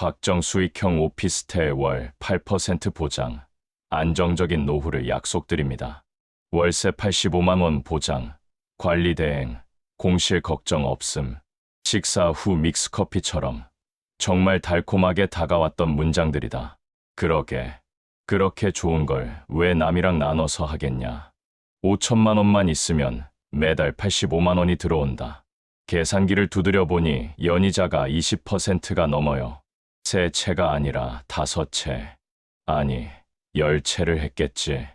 확정 수익형 오피스텔 월 8% 보장, 안정적인 노후를 약속드립니다. 월세 85만 원 보장, 관리 대행, 공실 걱정 없음, 식사 후 믹스커피처럼 정말 달콤하게 다가왔던 문장들이다. 그러게, 그렇게 좋은 걸 왜 남이랑 나눠서 하겠냐. 5천만 원만 있으면 매달 85만 원이 들어온다. 계산기를 두드려 보니 연이자가 20%가 넘어요. 세 채가 아니라 다섯 채. 아니, 열 채를 했겠지.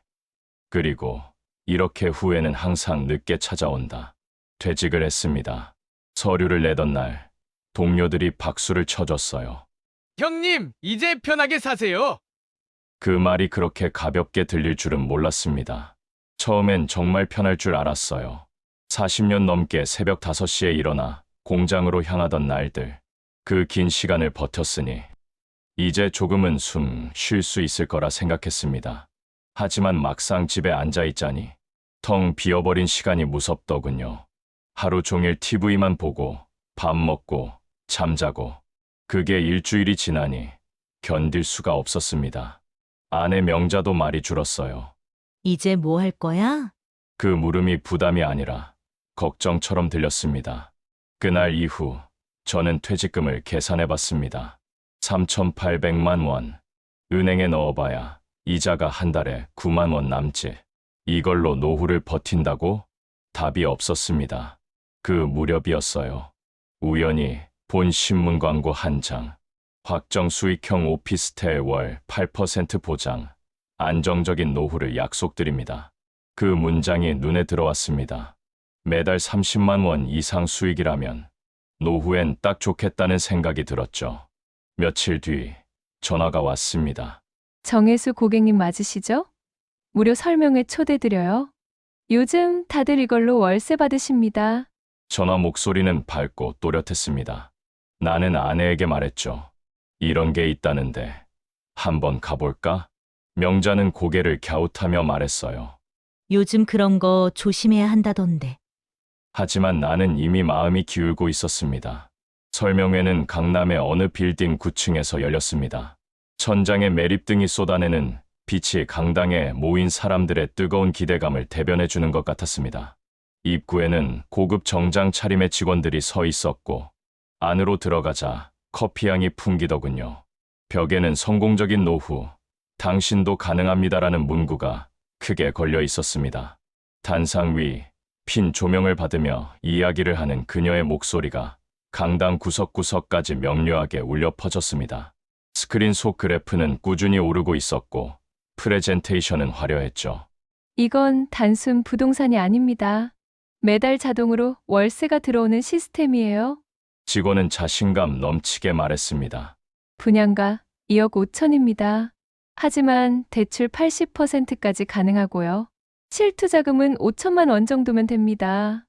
그리고 이렇게 후회는 항상 늦게 찾아온다. 퇴직을 했습니다. 서류를 내던 날, 동료들이 박수를 쳐줬어요. 형님, 이제 편하게 사세요. 그 말이 그렇게 가볍게 들릴 줄은 몰랐습니다. 처음엔 정말 편할 줄 알았어요. 40년 넘게 새벽 5시에 일어나 공장으로 향하던 날들. 그 긴 시간을 버텼으니 이제 조금은 숨 쉴 수 있을 거라 생각했습니다. 하지만 막상 집에 앉아 있자니 텅 비어버린 시간이 무섭더군요. 하루 종일 TV만 보고 밥 먹고 잠자고 그게 일주일이 지나니 견딜 수가 없었습니다. 아내 명자도 말이 줄었어요. 이제 뭐 할 거야? 그 물음이 부담이 아니라 걱정처럼 들렸습니다. 그날 이후 저는 퇴직금을 계산해 봤습니다. 3,800만 원. 은행에 넣어봐야 이자가 한 달에 9만 원 남지. 이걸로 노후를 버틴다고? 답이 없었습니다. 그 무렵이었어요. 우연히 본 신문 광고 한 장. 확정 수익형 오피스텔 월 8% 보장. 안정적인 노후를 약속드립니다. 그 문장이 눈에 들어왔습니다. 매달 30만 원 이상 수익이라면 노후엔 딱 좋겠다는 생각이 들었죠. 며칠 뒤 전화가 왔습니다. 정혜수 고객님 맞으시죠? 무료 설명회 초대드려요. 요즘 다들 이걸로 월세 받으십니다. 전화 목소리는 밝고 또렷했습니다. 나는 아내에게 말했죠. 이런 게 있다는데 한번 가볼까? 명자는 고개를 갸웃하며 말했어요. 요즘 그런 거 조심해야 한다던데. 하지만 나는 이미 마음이 기울고 있었습니다. 설명회는 강남의 어느 빌딩 9층에서 열렸습니다. 천장에 매립등이 쏟아내는 빛이 강당에 모인 사람들의 뜨거운 기대감을 대변해 주는 것 같았습니다. 입구에는 고급 정장 차림의 직원들이 서 있었고 안으로 들어가자 커피향이 풍기더군요. 벽에는 성공적인 노후, 당신도 가능합니다라는 문구가 크게 걸려 있었습니다. 단상 위 핀 조명을 받으며 이야기를 하는 그녀의 목소리가 강당 구석구석까지 명료하게 울려 퍼졌습니다. 스크린 속 그래프는 꾸준히 오르고 있었고 프레젠테이션은 화려했죠. 이건 단순 부동산이 아닙니다. 매달 자동으로 월세가 들어오는 시스템이에요. 직원은 자신감 넘치게 말했습니다. 분양가 2억 5천입니다. 하지만 대출 80%까지 가능하고요. 실투 자금은 5천만 원 정도면 됩니다.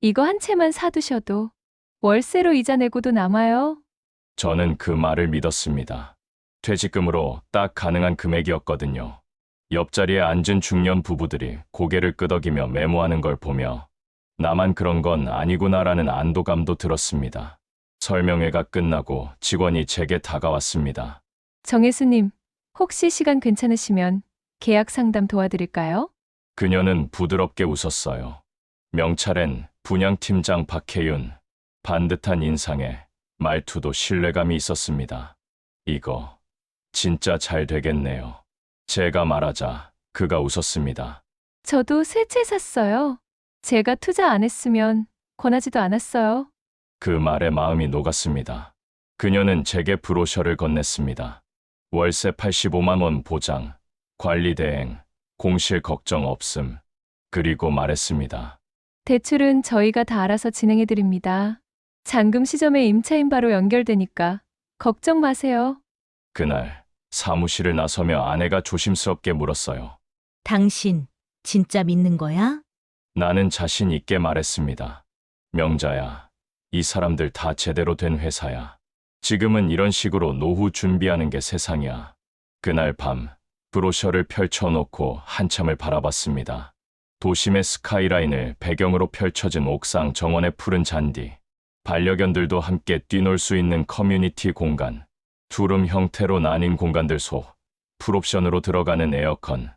이거 한 채만 사두셔도 월세로 이자 내고도 남아요. 저는 그 말을 믿었습니다. 퇴직금으로 딱 가능한 금액이었거든요. 옆자리에 앉은 중년 부부들이 고개를 끄덕이며 메모하는 걸 보며 나만 그런 건 아니구나라는 안도감도 들었습니다. 설명회가 끝나고 직원이 제게 다가왔습니다. 정혜수님, 혹시 시간 괜찮으시면 계약 상담 도와드릴까요? 그녀는 부드럽게 웃었어요. 명찰엔 분양팀장 박혜윤, 반듯한 인상에 말투도 신뢰감이 있었습니다. 이거 진짜 잘 되겠네요. 제가 말하자 그가 웃었습니다. 저도 새 채 샀어요. 제가 투자 안 했으면 권하지도 않았어요. 그 말에 마음이 녹았습니다. 그녀는 제게 브로셔를 건넸습니다. 월세 85만 원 보장, 관리 대행, 공실 걱정 없음. 그리고 말했습니다. 대출은 저희가 다 알아서 진행해 드립니다. 잔금 시점에 임차인 바로 연결되니까 걱정 마세요. 그날 사무실을 나서며 아내가 조심스럽게 물었어요. 당신 진짜 믿는 거야? 나는 자신 있게 말했습니다. 명자야, 이 사람들 다 제대로 된 회사야. 지금은 이런 식으로 노후 준비하는 게 세상이야. 그날 밤, 브로셔를 펼쳐놓고 한참을 바라봤습니다. 도심의 스카이라인을 배경으로 펼쳐진 옥상 정원의 푸른 잔디, 반려견들도 함께 뛰놀 수 있는 커뮤니티 공간, 두름 형태로 나뉜 공간들 속 풀옵션으로 들어가는 에어컨,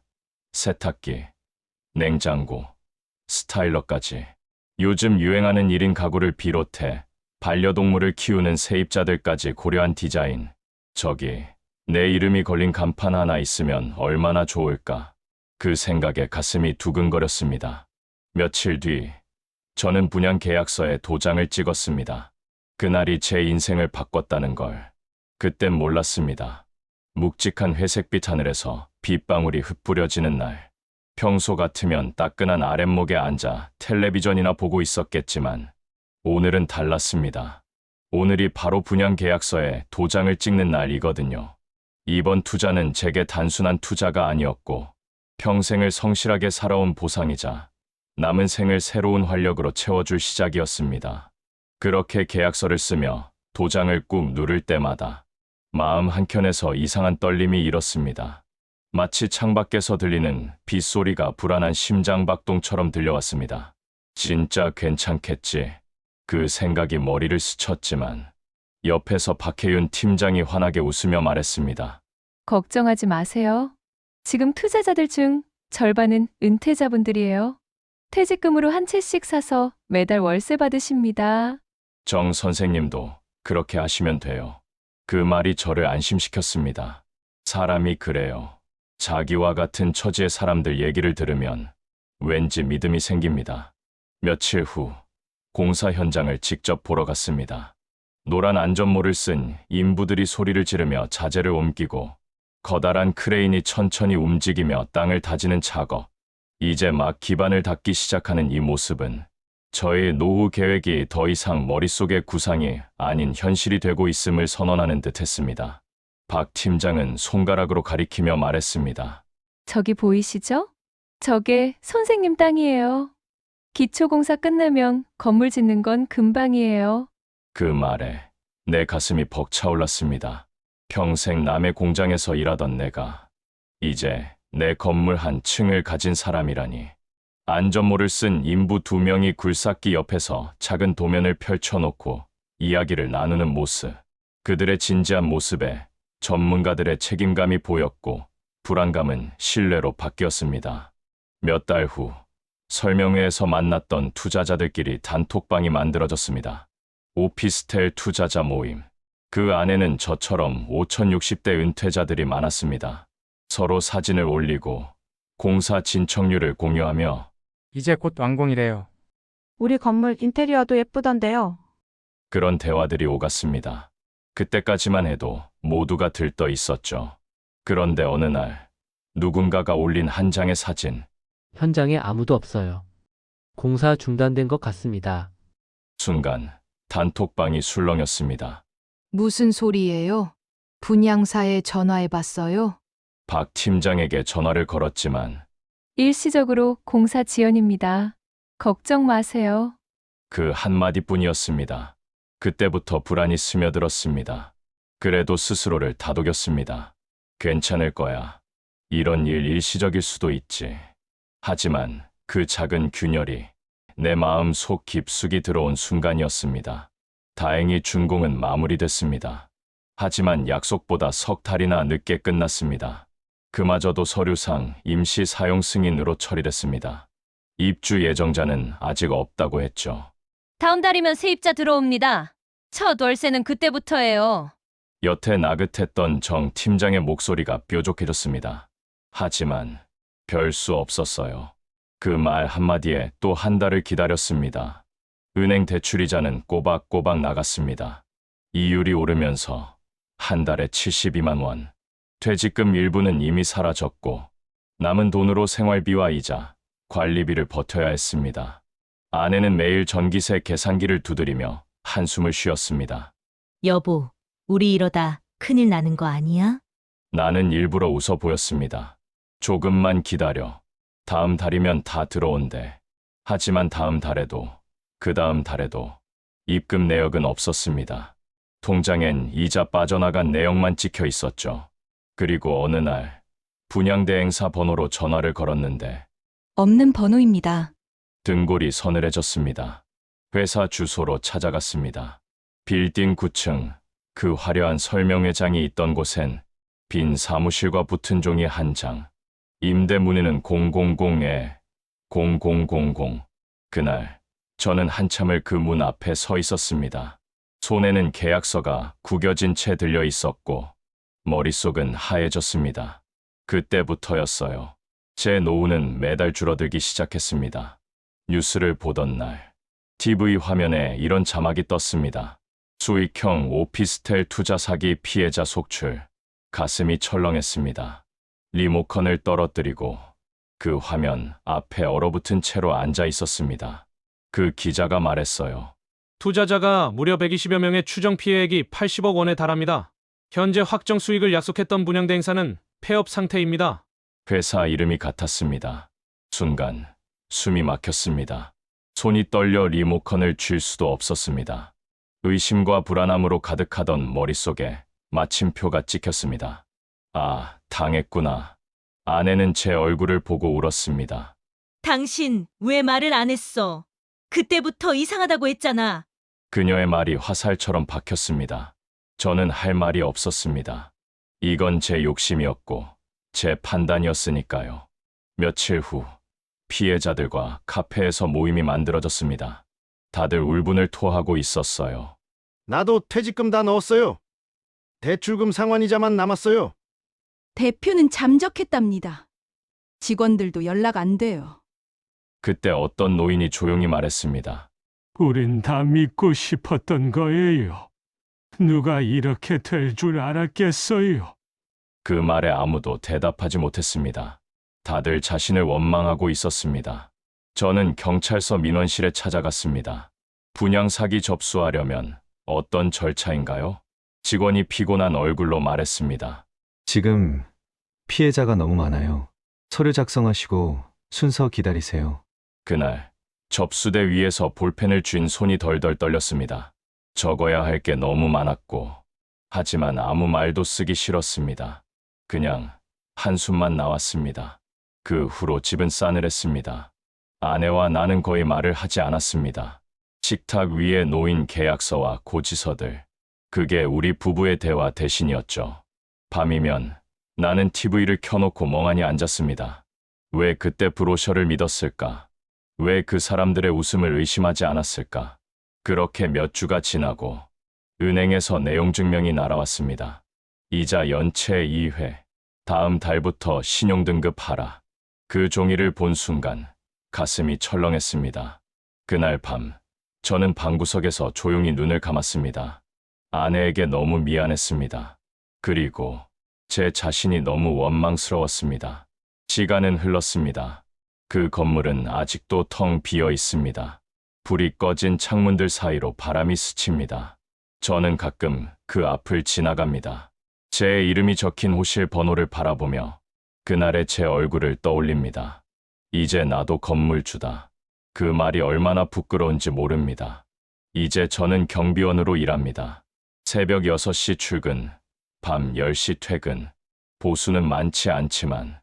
세탁기, 냉장고, 스타일러까지 요즘 유행하는 1인 가구를 비롯해 반려동물을 키우는 세입자들까지 고려한 디자인. 저기 내 이름이 걸린 간판 하나 있으면 얼마나 좋을까. 그 생각에 가슴이 두근거렸습니다. 며칠 뒤 저는 분양 계약서에 도장을 찍었습니다. 그날이 제 인생을 바꿨다는 걸 그땐 몰랐습니다. 묵직한 회색빛 하늘에서 빗방울이 흩뿌려지는 날. 평소 같으면 따끈한 아랫목에 앉아 텔레비전이나 보고 있었겠지만 오늘은 달랐습니다. 오늘이 바로 분양 계약서에 도장을 찍는 날이거든요. 이번 투자는 제게 단순한 투자가 아니었고 평생을 성실하게 살아온 보상이자 남은 생을 새로운 활력으로 채워줄 시작이었습니다. 그렇게 계약서를 쓰며 도장을 꾹 누를 때마다 마음 한켠에서 이상한 떨림이 일었습니다. 마치 창밖에서 들리는 빗소리가 불안한 심장박동처럼 들려왔습니다. 진짜 괜찮겠지. 그 생각이 머리를 스쳤지만 옆에서 박혜윤 팀장이 환하게 웃으며 말했습니다. 걱정하지 마세요. 지금 투자자들 중 절반은 은퇴자분들이에요. 퇴직금으로 한 채씩 사서 매달 월세 받으십니다. 정 선생님도 그렇게 하시면 돼요. 그 말이 저를 안심시켰습니다. 사람이 그래요. 자기와 같은 처지의 사람들 얘기를 들으면 왠지 믿음이 생깁니다. 며칠 후 공사 현장을 직접 보러 갔습니다. 노란 안전모를 쓴 인부들이 소리를 지르며 자재를 옮기고 커다란 크레인이 천천히 움직이며 땅을 다지는 작업. 이제 막 기반을 닦기 시작하는 이 모습은 저의 노후 계획이 더 이상 머릿속의 구상이 아닌 현실이 되고 있음을 선언하는 듯 했습니다. 박 팀장은 손가락으로 가리키며 말했습니다. 저기 보이시죠? 저게 선생님 땅이에요. 기초공사 끝나면 건물 짓는 건 금방이에요. 그 말에 내 가슴이 벅차올랐습니다. 평생 남의 공장에서 일하던 내가 이제 내 건물 한 층을 가진 사람이라니. 안전모를 쓴 인부 두 명이 굴삭기 옆에서 작은 도면을 펼쳐놓고 이야기를 나누는 모습. 그들의 진지한 모습에 전문가들의 책임감이 보였고 불안감은 신뢰로 바뀌었습니다. 몇 달 후 설명회에서 만났던 투자자들끼리 단톡방이 만들어졌습니다. 오피스텔 투자자 모임. 그 안에는 저처럼 5060대 은퇴자들이 많았습니다. 서로 사진을 올리고 공사 진척률을 공유하며 이제 곧 완공이래요. 우리 건물 인테리어도 예쁘던데요. 그런 대화들이 오갔습니다. 그때까지만 해도 모두가 들떠 있었죠. 그런데 어느 날 누군가가 올린 한 장의 사진. 현장에 아무도 없어요. 공사 중단된 것 같습니다. 순간 단톡방이 술렁였습니다. 무슨 소리예요? 분양사에 전화해봤어요? 박 팀장에게 전화를 걸었지만 일시적으로 공사 지연입니다. 걱정 마세요. 그 한마디뿐이었습니다. 그때부터 불안이 스며들었습니다. 그래도 스스로를 다독였습니다. 괜찮을 거야. 이런 일 일시적일 수도 있지. 하지만 그 작은 균열이 내 마음 속 깊숙이 들어온 순간이었습니다. 다행히 준공은 마무리됐습니다. 하지만 약속보다 석 달이나 늦게 끝났습니다. 그마저도 서류상 임시 사용 승인으로 처리됐습니다. 입주 예정자는 아직 없다고 했죠. 다음 달이면 세입자 들어옵니다. 첫 월세는 그때부터예요. 여태 나긋했던 정 팀장의 목소리가 뾰족해졌습니다. 하지만 별 수 없었어요. 그 말 한마디에 또 한 달을 기다렸습니다. 은행 대출이자는 꼬박꼬박 나갔습니다. 이율이 오르면서 한 달에 72만 원. 퇴직금 일부는 이미 사라졌고 남은 돈으로 생활비와 이자, 관리비를 버텨야 했습니다. 아내는 매일 전기세 계산기를 두드리며 한숨을 쉬었습니다. 여보, 우리 이러다 큰일 나는 거 아니야? 나는 일부러 웃어 보였습니다. 조금만 기다려. 다음 달이면 다 들어온대. 하지만 다음 달에도, 그 다음 달에도 입금 내역은 없었습니다. 통장엔 이자 빠져나간 내역만 찍혀 있었죠. 그리고 어느 날 분양대행사 번호로 전화를 걸었는데 없는 번호입니다. 등골이 서늘해졌습니다. 회사 주소로 찾아갔습니다. 빌딩 9층 그 화려한 설명회장이 있던 곳엔 빈 사무실과 붙은 종이 한 장. 임대 문의는 000에 0000. 그날 저는 한참을 그 문 앞에 서 있었습니다. 손에는 계약서가 구겨진 채 들려 있었고 머릿속은 하얘졌습니다. 그때부터였어요. 제 노후는 매달 줄어들기 시작했습니다. 뉴스를 보던 날 TV 화면에 이런 자막이 떴습니다. 수익형 오피스텔 투자 사기 피해자 속출. 가슴이 철렁했습니다. 리모컨을 떨어뜨리고 그 화면 앞에 얼어붙은 채로 앉아 있었습니다. 그 기자가 말했어요. 투자자가 무려 120여 명의 추정 피해액이 80억 원에 달합니다. 현재 확정 수익을 약속했던 분양대 행사는 폐업 상태입니다. 회사 이름이 같았습니다. 순간 숨이 막혔습니다. 손이 떨려 리모컨을 쥘 수도 없었습니다. 의심과 불안함으로 가득하던 머릿속에 마침표가 찍혔습니다. 아, 당했구나. 아내는 제 얼굴을 보고 울었습니다. 당신 왜 말을 안 했어? 그때부터 이상하다고 했잖아. 그녀의 말이 화살처럼 박혔습니다. 저는 할 말이 없었습니다. 이건 제 욕심이었고 제 판단이었으니까요. 며칠 후 피해자들과 카페에서 모임이 만들어졌습니다. 다들 울분을 토하고 있었어요. 나도 퇴직금 다 넣었어요. 대출금 상환이자만 남았어요. 대표는 잠적했답니다. 직원들도 연락 안 돼요. 그때 어떤 노인이 조용히 말했습니다. 우린 다 믿고 싶었던 거예요. 누가 이렇게 될 줄 알았겠어요. 그 말에 아무도 대답하지 못했습니다. 다들 자신을 원망하고 있었습니다. 저는 경찰서 민원실에 찾아갔습니다. 분양 사기 접수하려면 어떤 절차인가요? 직원이 피곤한 얼굴로 말했습니다. 지금 피해자가 너무 많아요. 서류 작성하시고 순서 기다리세요. 그날 접수대 위에서 볼펜을 쥔 손이 덜덜 떨렸습니다. 적어야 할 게 너무 많았고 하지만 아무 말도 쓰기 싫었습니다. 그냥 한숨만 나왔습니다. 그 후로 집은 싸늘했습니다. 아내와 나는 거의 말을 하지 않았습니다. 식탁 위에 놓인 계약서와 고지서들. 그게 우리 부부의 대화 대신이었죠. 밤이면 나는 TV를 켜놓고 멍하니 앉았습니다. 왜 그때 브로셔를 믿었을까? 왜 그 사람들의 웃음을 의심하지 않았을까? 그렇게 몇 주가 지나고 은행에서 내용 증명이 날아왔습니다. 이자 연체 2회. 다음 달부터 신용등급 하라. 그 종이를 본 순간 가슴이 철렁했습니다. 그날 밤 저는 방구석에서 조용히 눈을 감았습니다. 아내에게 너무 미안했습니다. 그리고 제 자신이 너무 원망스러웠습니다. 시간은 흘렀습니다. 그 건물은 아직도 텅 비어 있습니다. 불이 꺼진 창문들 사이로 바람이 스칩니다. 저는 가끔 그 앞을 지나갑니다. 제 이름이 적힌 호실 번호를 바라보며 그날의 제 얼굴을 떠올립니다. 이제 나도 건물주다. 그 말이 얼마나 부끄러운지 모릅니다. 이제 저는 경비원으로 일합니다. 새벽 6시 출근, 밤 10시 퇴근. 보수는 많지 않지만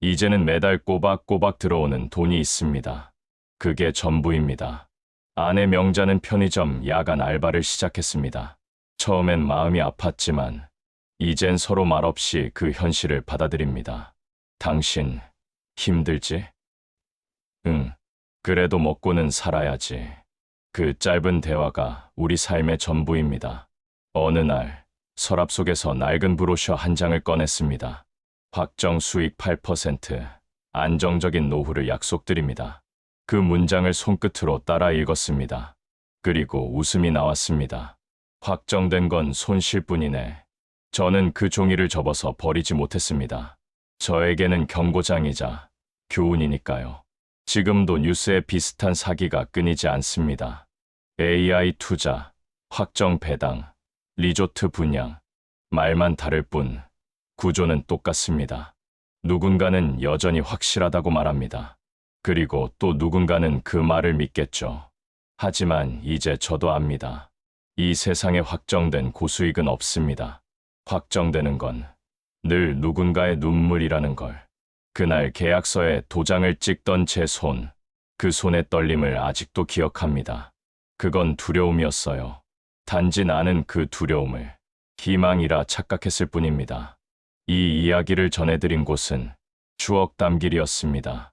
이제는 매달 꼬박꼬박 들어오는 돈이 있습니다. 그게 전부입니다. 아내 명자는 편의점 야간 알바를 시작했습니다. 처음엔 마음이 아팠지만 이젠 서로 말없이 그 현실을 받아들입니다. 당신 힘들지? 응. 그래도 먹고는 살아야지. 그 짧은 대화가 우리 삶의 전부입니다. 어느 날 서랍 속에서 낡은 브로셔 한 장을 꺼냈습니다. 확정 수익 8%, 안정적인 노후를 약속드립니다. 그 문장을 손끝으로 따라 읽었습니다. 그리고 웃음이 나왔습니다. 확정된 건 손실뿐이네. 저는 그 종이를 접어서 버리지 못했습니다. 저에게는 경고장이자 교훈이니까요. 지금도 뉴스에 비슷한 사기가 끊이지 않습니다. AI 투자, 확정 배당, 리조트 분양, 말만 다를 뿐 구조는 똑같습니다. 누군가는 여전히 확실하다고 말합니다. 그리고 또 누군가는 그 말을 믿겠죠. 하지만 이제 저도 압니다. 이 세상에 확정된 고수익은 없습니다. 확정되는 건 늘 누군가의 눈물이라는 걸. 그날 계약서에 도장을 찍던 제 손, 그 손의 떨림을 아직도 기억합니다. 그건 두려움이었어요. 단지 나는 그 두려움을 희망이라 착각했을 뿐입니다. 이 이야기를 전해드린 곳은 추억 담길이었습니다.